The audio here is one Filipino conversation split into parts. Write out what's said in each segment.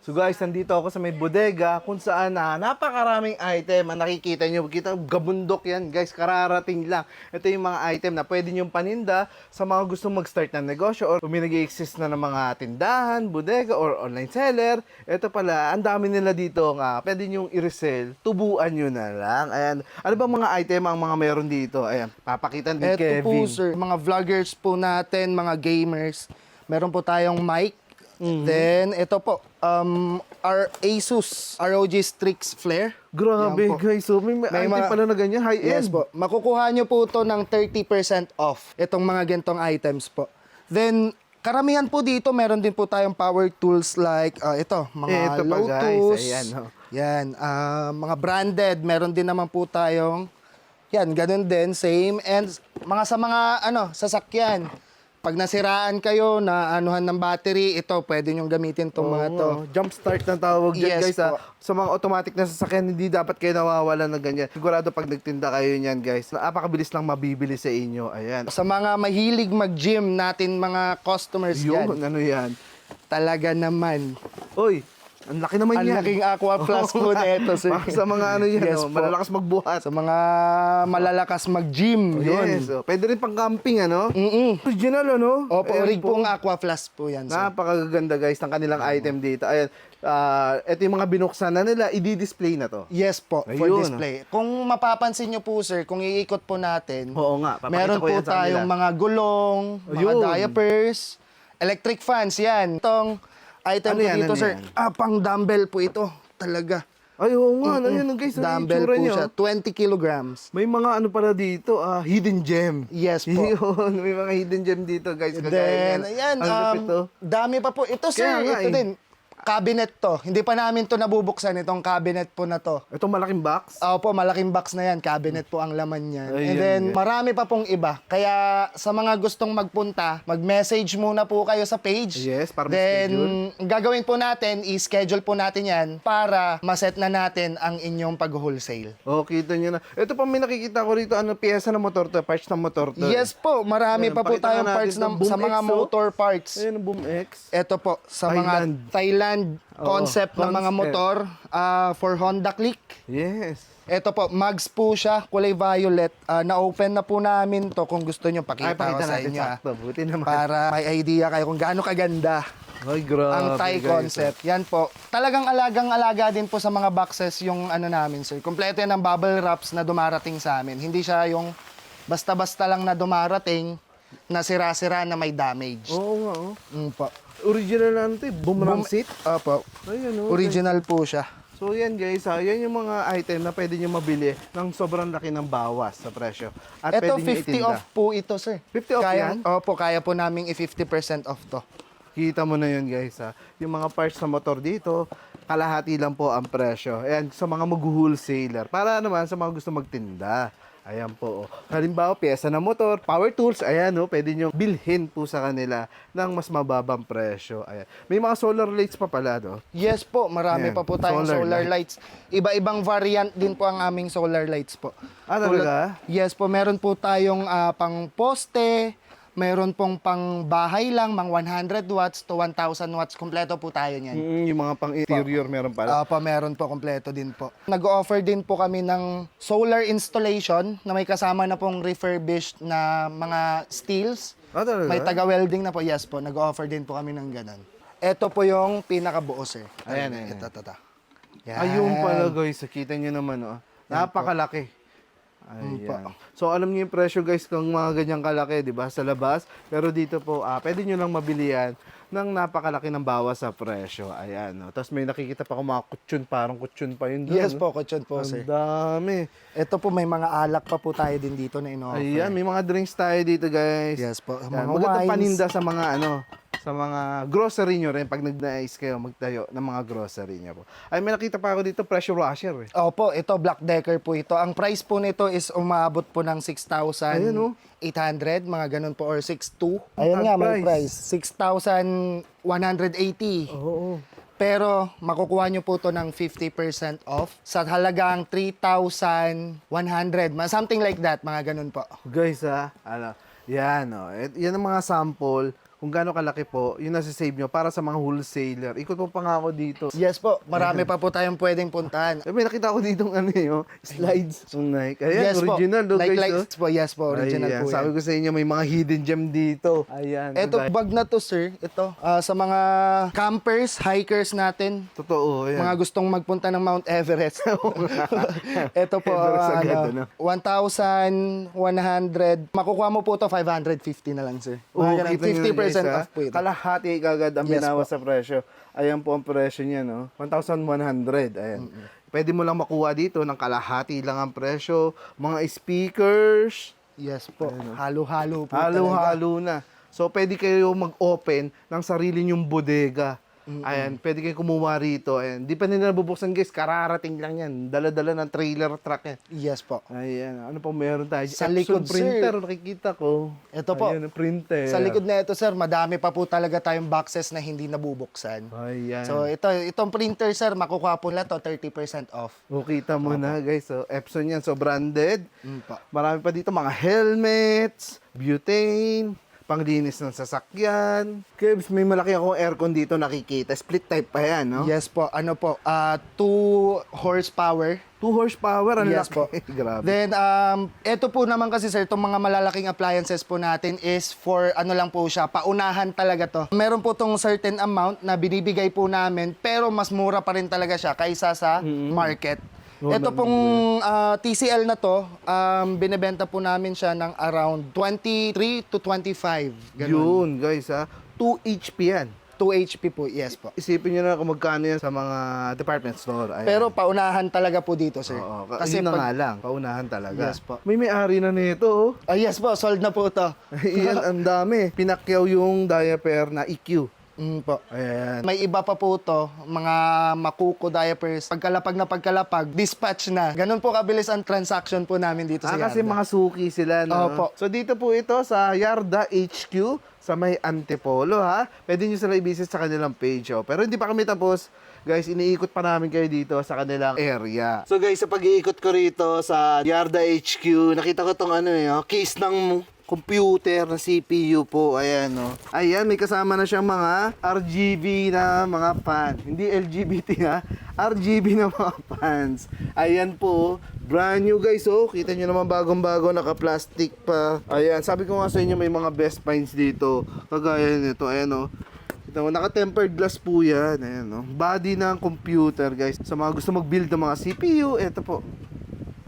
So guys, nandito ako sa may bodega kung saan na napakaraming item ang nakikita nyo. Kita, gabundok yan guys, kararating lang. Ito yung mga item na pwede nyo paninda sa mga gustong mag-start ng negosyo or kung may nag-exist na ng mga tindahan, bodega or online seller. Ito pala, ang dami nila dito nga. Pwede nyo i-resell, tubuan nyo na lang. Ayan. Ano ba mga item ang mga meron dito? Ayan, papakita ni Ito Kevin. po sir, mga vloggers po natin, mga gamers, meron po tayong mic. Mhm. Then, ito po, um, our Asus ROG Strix Flare. Grabe Yan po. guys, so may, May item mga- pala na ganyan, high-end. Yes po. Makukuha nyo po ito ng 30% off. Itong mga gentong items po. Then, karamihan po dito, meron din po tayong power tools like uh, ito, mga Eh, ito pa, guys. Lotus. Ayan, oh. Yan. ah, mga branded, meron din naman po tayong yan, ganun din, same. And mga sa mga ano, sasakyan. Pag nasiraan kayo na anuhan ng battery, ito, pwede nyo gamitin itong mga to. Oo, jump start na tawag dyan Yes guys. ha. po. Sa mga automatic na sasakyan, hindi dapat kayo nawawala ng ganyan. Sigurado pag nagtinda kayo niyan guys, napakabilis lang mabibili sa inyo. Ayan. Sa mga mahilig mag-gym natin, mga customers Yun, yan, ano yan. talaga naman. Uy, ang laki naman Ang yan. laking Aqua Plus po na ito, sir. Para sa mga ano yan, Yes oh, po. malalakas magbuhat. Sa mga malalakas mag-gym, yun. Yes, oh. pwede rin pang camping ano. Mm-mm. Original ano. Opo, Ayan rig po. pong Aqua Plus po yan, sir. Napakaganda guys ng kanilang item dito. Ayan, ah, ito yung mga binuksan na nila, i-display na to. Yes po, for Ayun. display. Kung mapapansin nyo po, sir, kung iikot po natin, Oo nga, papakita meron ko po yan sa tayong kanila. mga gulong, mga Ayun. diapers, electric fans, yan. Itong item Ano po yan, dito, ano sir, yan? ah, pang dumbbell po ito. Talaga. Ay, oo nga, ano yan guys, ano dumbbell po niya, siya, oh. 20 kilograms. May mga ano pala dito, ah, hidden gem. Yes po. Yun, may mga hidden gem dito, guys. Kagaya Then, yan. ayan, Ang lupit, um, oh. dami pa po. Ito, sir, Kaya nga, ito eh. din. Cabinet to. Hindi pa namin to nabubuksan, itong cabinet po na to. Itong malaking box. Opo, malaking box na yan. Cabinet po ang laman niyan. Ayun, And then, guys. marami pa pong iba. Kaya sa mga gustong magpunta, mag-message muna po kayo sa page. Yes, para Then, schedule. ang gagawin po natin, i-schedule po natin yan para maset na natin ang inyong pag-wholesale. Oh, kita nyo na. Ito pa may nakikita ko rito, ano, pyesa ng motor to, parts ng motor to. Yes po, marami Ayan, pa po tayong parts ng, sa mga oh. motor parts. Ayan, Boom X. Ito po, sa Thailand. mga Thailand Oo, concept ng mga concept. motor ah, for Honda Click. Yes. Ito po, mags po siya, kulay violet. Ah, na-open na po namin to kung gusto nyo Ay, pakita ko pakita sa natin inyo. ah. sakto. Buti naman. Para may idea kayo kung gaano kaganda Ay, grabe. ang Thai guys. concept. Yan po. Talagang alagang-alaga din po sa mga boxes yung ano namin, sir. Kompleto yan ng bubble wraps na dumarating sa amin. Hindi siya yung basta-basta lang na dumarating na sira-sira na may damage. Oo nga, oh. Mm po. Original na ano to, eh, boomerang seat. Opo. Ayan, oh. Original po siya. So yan guys, ha, yan yung mga item na pwede nyo mabili ng sobrang laki ng bawas sa presyo. At Ito, pwede nyo 50 itinda. off po ito, sir. 50 off kaya, yan? Opo, kaya po namin i-50% off to. Kita mo na yun guys ha. Yung mga parts ng motor dito, kalahati lang po ang presyo. Ayan, sa mga mag-wholesaler. Para naman sa mga gusto magtinda. Ayan po. oh. Halimbawa, pyesa ng motor, power tools, ayan o, pwede nyo bilhin po sa kanila ng mas mababang presyo. Ayan. May mga solar lights pa pala, no? Yes po, marami Yan, pa po tayong solar solar, lights. Iba-ibang variant din po ang aming solar lights po. Ah, talaga? Yes po, meron po tayong ah, pang poste, meron pong pang bahay lang, mang 100 watts to 1,000 watts. Kompleto po tayo niyan. Mm, yung mga pang interior meron pala. Ah, pa meron po kompleto din po. Nag-offer din po kami ng solar installation na may kasama na pong refurbished na mga steels. Ah, talaga? May taga-welding na po. Yes po, nag-offer din po kami ng ganun. Ito po yung pinakabuo, sir. Ayan, Ayan, Ito, ito, ito. Ayun pala guys, kita nyo naman oh. Napakalaki. Ayan. So alam niyo yung presyo guys kung mga ganyang kalaki, 'di ba? Sa labas. Pero dito po, ah, pwede niyo lang mabili yan ng napakalaki ng bawas sa presyo. Ayan, no. Tapos may nakikita pa ko mga kutsyon, parang kutsyon pa yun doon. Yes po, kutsyon po, Ang sir. dami. Ito po, may mga alak pa po tayo din dito na ino-offer. Ayan, may mga drinks tayo dito, guys. Yes po, mga magandang wines. paninda sa mga ano, sa mga grocery nyo rin pag nag-nais kayo magtayo ng mga grocery nyo po. Ay, may nakita pa ako dito, pressure washer eh. Opo, ito Black Decker po ito. Ang price po nito is umabot po ng 6,800, Ayun, oh. mga ganun po, or 6,200. Ang Ayun nga, may price. price. 6,180. Oo. Pero makukuha nyo po to ng 50% off sa halagang 3,100. Ma- Something like that, mga ganun po. Guys ha, ano, yan oh. Yan ang mga sample kung gaano kalaki po, yung nasa save nyo para sa mga wholesaler. Ikot po pa nga ako dito. Yes po, marami pa po tayong pwedeng puntahan. Eh, may nakita ko dito ng ano yun, slides ng Nike. Ayan, yes original, po. guys. like, oh. po, yes po, original Ayan, po Sabi yan. ko sa inyo, may mga hidden gem dito. Ayan. Ito, guys. bag na to, sir. Ito, ah, sa mga campers, hikers natin, Totoo, ayan. mga gustong magpunta ng Mount Everest. Ito po, Everest ah, agad, ano, ano? 1,100. Makukuha mo po to 550 na lang, sir. Nyo 50% guys, ha? off po ito. Kalahati kagad ang Yes binawas po. sa presyo. Ayan po ang presyo niya, no? 1,100. Ayan. Pwede mo lang makuha dito ng kalahati lang ang presyo. Mga speakers, Yes po. Halo-halo po halo-halo na. So, pwede kayo mag-open ng sarili nyong bodega. Ayan, pwede kayo kumuha rito. Ayan, di pa nila nabubuksan guys, kararating lang yan. Dala-dala ng trailer truck yan. Yes po. Ayan, ano pa meron tayo? Sa Epson likod, printer, nakikita ko. Ito po. Ayan, printer. Sa likod na ito, sir, madami pa po talaga tayong boxes na hindi nabubuksan. Ayan. So, ito, itong printer, sir, makukuha po na to 30% off. O, kita mo na guys. So, Epson yan. So, branded. Mm po. Marami pa dito mga helmets, butane, panglinis ng sasakyan. Kebs, may malaki akong aircon dito nakikita. Split type pa yan, no? Yes po, ano po, ah 2 horsepower. 2 horsepower, ang Yes laki. po. Grabe. Then, um, ito po naman kasi sir, itong mga malalaking appliances po natin is for ano lang po siya, paunahan talaga to. Meron po tong certain amount na binibigay po namin, pero mas mura pa rin talaga siya kaysa sa market. Ito pong ah, TCL na to, um, binebenta po namin siya ng around 23 to 25. Ganun. Yun, guys, ha. 2 HP yan. 2 HP po, yes po. Isipin nyo na kung magkano yan sa mga department store. Ayan. Pero paunahan talaga po dito, sir. Oo, ka- Kasi yun na pag- nga lang. Paunahan talaga. Yes po. May may-ari na nito, oh. Ah, yes po, sold na po to. Iyan, ang dami. Pinakyaw yung diaper na EQ. Mm po. Ayan. May iba pa po to, mga makuko diapers. Pagkalapag na pagkalapag, dispatch na. Ganun po kabilis ang transaction po namin dito sa Ah, kasi Yarda. mga suki sila, no? Opo. So, dito po ito sa Yarda HQ sa may Antipolo, ha? Pwede nyo sila i-visit sa kanilang page, oh. Pero hindi pa kami tapos. Guys, iniikot pa namin kayo dito sa kanilang area. So guys, sa pag-iikot ko rito sa Yarda HQ, nakita ko tong ano eh, oh, case ng computer na CPU po. Ayan, no. Ayan, may kasama na siyang mga RGB na mga fan. Hindi LGBT ha. RGB na mga fans. Ayan po. Brand new guys, oh. Kita nyo naman bagong-bago, naka-plastic pa. Ayan, sabi ko nga sa inyo, may mga best finds dito. Kagaya nito, ayan, oh. Kita mo, naka-tempered glass po yan. Ayan, no? Body ng computer, guys. Sa mga gusto mag-build ng mga CPU, eto po.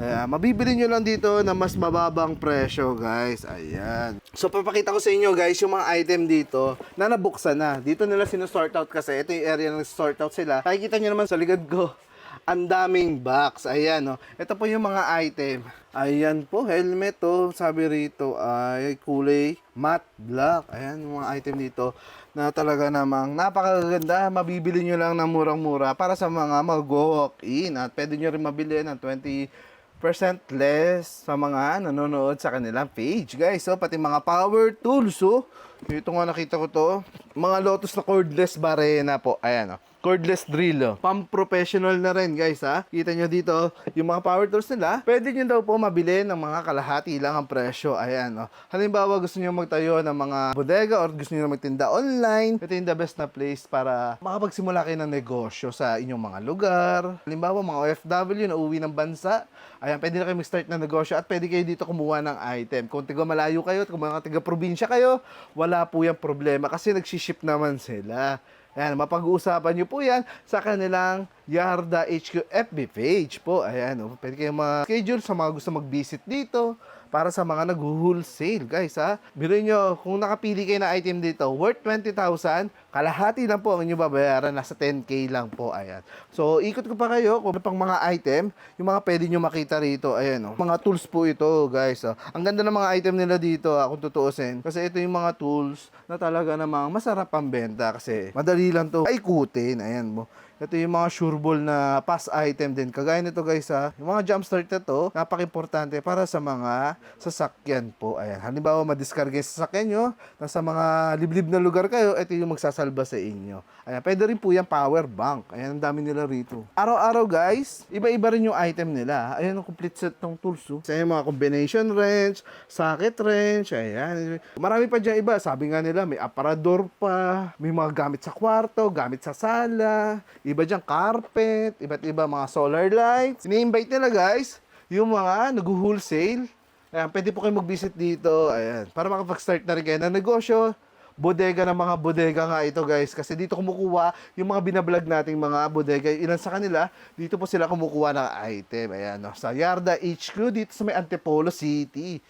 Ayan, mabibili nyo lang dito na mas mababang presyo, guys. Ayan. So, papakita ko sa inyo, guys, yung mga item dito na nabuksan na. Dito nila sinusort out kasi. Ito yung area na sort out sila. Nakikita nyo naman sa likod ko. Ang daming box. Ayan, no. Ito po yung mga item. Ayan po, helmet to. Sabi rito ay kulay matte black. Ayan, yung mga item dito na talaga namang napakaganda. Mabibili nyo lang ng murang-mura para sa mga mag-walk-in. At pwede nyo rin mabili ng 20 percent less sa mga nanonood sa kanilang page, guys. So, pati mga power tools, oh. Ito nga nakita ko to. Mga Lotus na cordless barena po. Ayan, oh. Cordless drill, oh. Professional na rin, guys, ha. Kita nyo dito, yung mga power tools nila, pwede nyo daw po mabili ng mga kalahati lang ang presyo. Ayan, oh. Halimbawa, gusto nyo magtayo ng mga bodega or gusto nyo magtinda online, ito yung the best na place para makapagsimula kayo ng negosyo sa inyong mga lugar. Halimbawa, mga OFW na uwi ng bansa, ayan, pwede na kayo mag-start ng negosyo at pwede kayo dito kumuha ng item. Kung tiga malayo kayo kung mga tiga probinsya kayo, wala po yung problema kasi nagsiship naman sila. Ayan, mapag-uusapan nyo po yan sa kanilang Yarda HQ FB page po. Ayan, oh, pwede kayo ma-schedule sa mga gusto mag-visit dito para sa mga nag-wholesale, guys, ha. Biruin nyo, kung nakapili kayo na item dito, worth 20,000, kalahati lang po ang inyong babayaran, nasa 10K lang po, ayan. So, ikot ko pa kayo kung pang mga item, yung mga pwede nyo makita rito, ayan, oh. Mga tools po ito, guys, oh. Ang ganda ng mga item nila dito, ah, kung tutuusin, kasi ito yung mga tools na talaga namang masarap ang benta, kasi madali lang to ikutin, ayan mo. Ito yung mga sureball na pass item din. Kagaya nito guys ha. Yung mga jump start na to, napaka-importante para sa mga sasakyan po. Ayan. Halimbawa, madiskarga yung sasakyan nyo. Nasa mga liblib na lugar kayo, ito yung makakasalba sa inyo. Ayan, pwede rin po yan power bank. Ayan, ang dami nila rito. Araw-araw guys, iba-iba rin yung item nila. Ayan, ang complete set ng tools. Oh. Sa mga combination wrench, socket wrench, ayan. Marami pa dyan iba. Sabi nga nila, may aparador pa, may mga gamit sa kwarto, gamit sa sala, iba dyan carpet, iba't iba mga solar lights. Ini-invite nila guys, yung mga nag-wholesale. Ayan, pwede po kayo mag-visit dito. Ayan, para makapag-start na rin kayo ng negosyo. Bodega ng mga bodega nga ito guys. Kasi dito kumukuha yung mga binablog nating mga bodega. Ilan sa kanila, dito po sila kumukuha ng item. Ayan, no? sa Yarda HQ, dito sa may Antipolo City.